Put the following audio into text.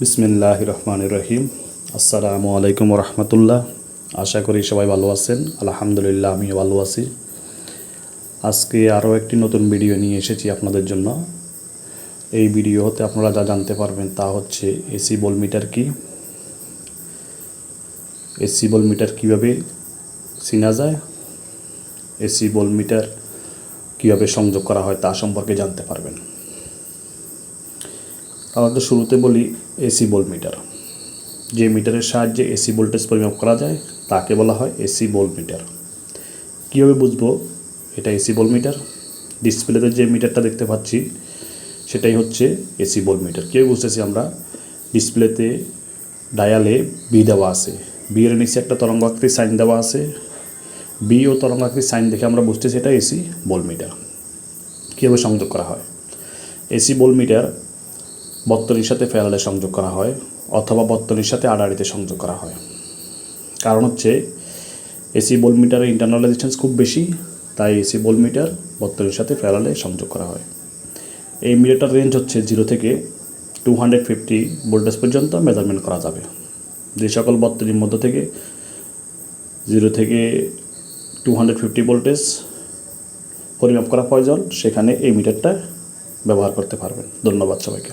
বিসমিল্লাহ রহমান রহিম আসসালামু আলাইকুম রহমতুল্লাহ। আশা করি সবাই ভালো আছেন। আলহামদুলিল্লাহ, আমিও ভালো আছি। আজকে আরও একটি নতুন ভিডিও নিয়ে এসেছি আপনাদের জন্য। এই ভিডিও হতে আপনারা যা জানতে পারবেন তা হচ্ছে এসি বল মিটার কি এসি বল মিটার কীভাবে চিনা যায় এসি বল মিটার কীভাবে সংযোগ করা হয় তা সম্পর্কে জানতে পারবেন। আমাদের শুরুতে বলি এসি বল মিটার। যে মিটারের সাহায্যে এসি ভোল্টেজ পরিমাপ করা যায়, তাকে বলা হয় এসি বল মিটার। কীভাবে বুঝব এটা এসি বল মিটার? ডিসপ্লেতে যে মিটারটা দেখতে পাচ্ছি, সেটাই হচ্ছে এসি বল মিটার। কীভাবে বুঝতেছি আমরা? ডিসপ্লেতে ডায়ালে বি দেওয়া আছে। বি এর নিচে একটা তরঙ্গ আকৃতির সাইন দেওয়া আছে। বি ও তরঙ্গ আকৃতির সাইন দেখে আমরা বুঝতেছি এটা এসি বল মিটার। কীভাবে সংযোগ করা হয়? এসি বল মিটার বত্তনির সাথে ফেরালে সংযোগ করা হয়, অথবা বত্তনির সাথে আড়াআড়িতে সংযোগ করা হয়। কারণ হচ্ছে এসি বল মিটারের ইন্টারনাল রেজিস্ট্যান্স খুব বেশি, তাই এসি বল মিটার বত্তনির সাথে ফেরালে সংযোগ করা হয়। এই মিটারটার রেঞ্জ হচ্ছে জিরো থেকে টু হান্ড্রেড ফিফটি ভোল্টেজ পর্যন্ত মেজারমেন্ট করা যাবে। যে সকল বত্তনির মধ্য থেকে জিরো থেকে টু হান্ড্রেড ফিফটি ভোল্টেজ পরিমাপ করা প্রয়োজন, সেখানে এই মিটারটা ব্যবহার করতে পারবেন। ধন্যবাদ সবাইকে।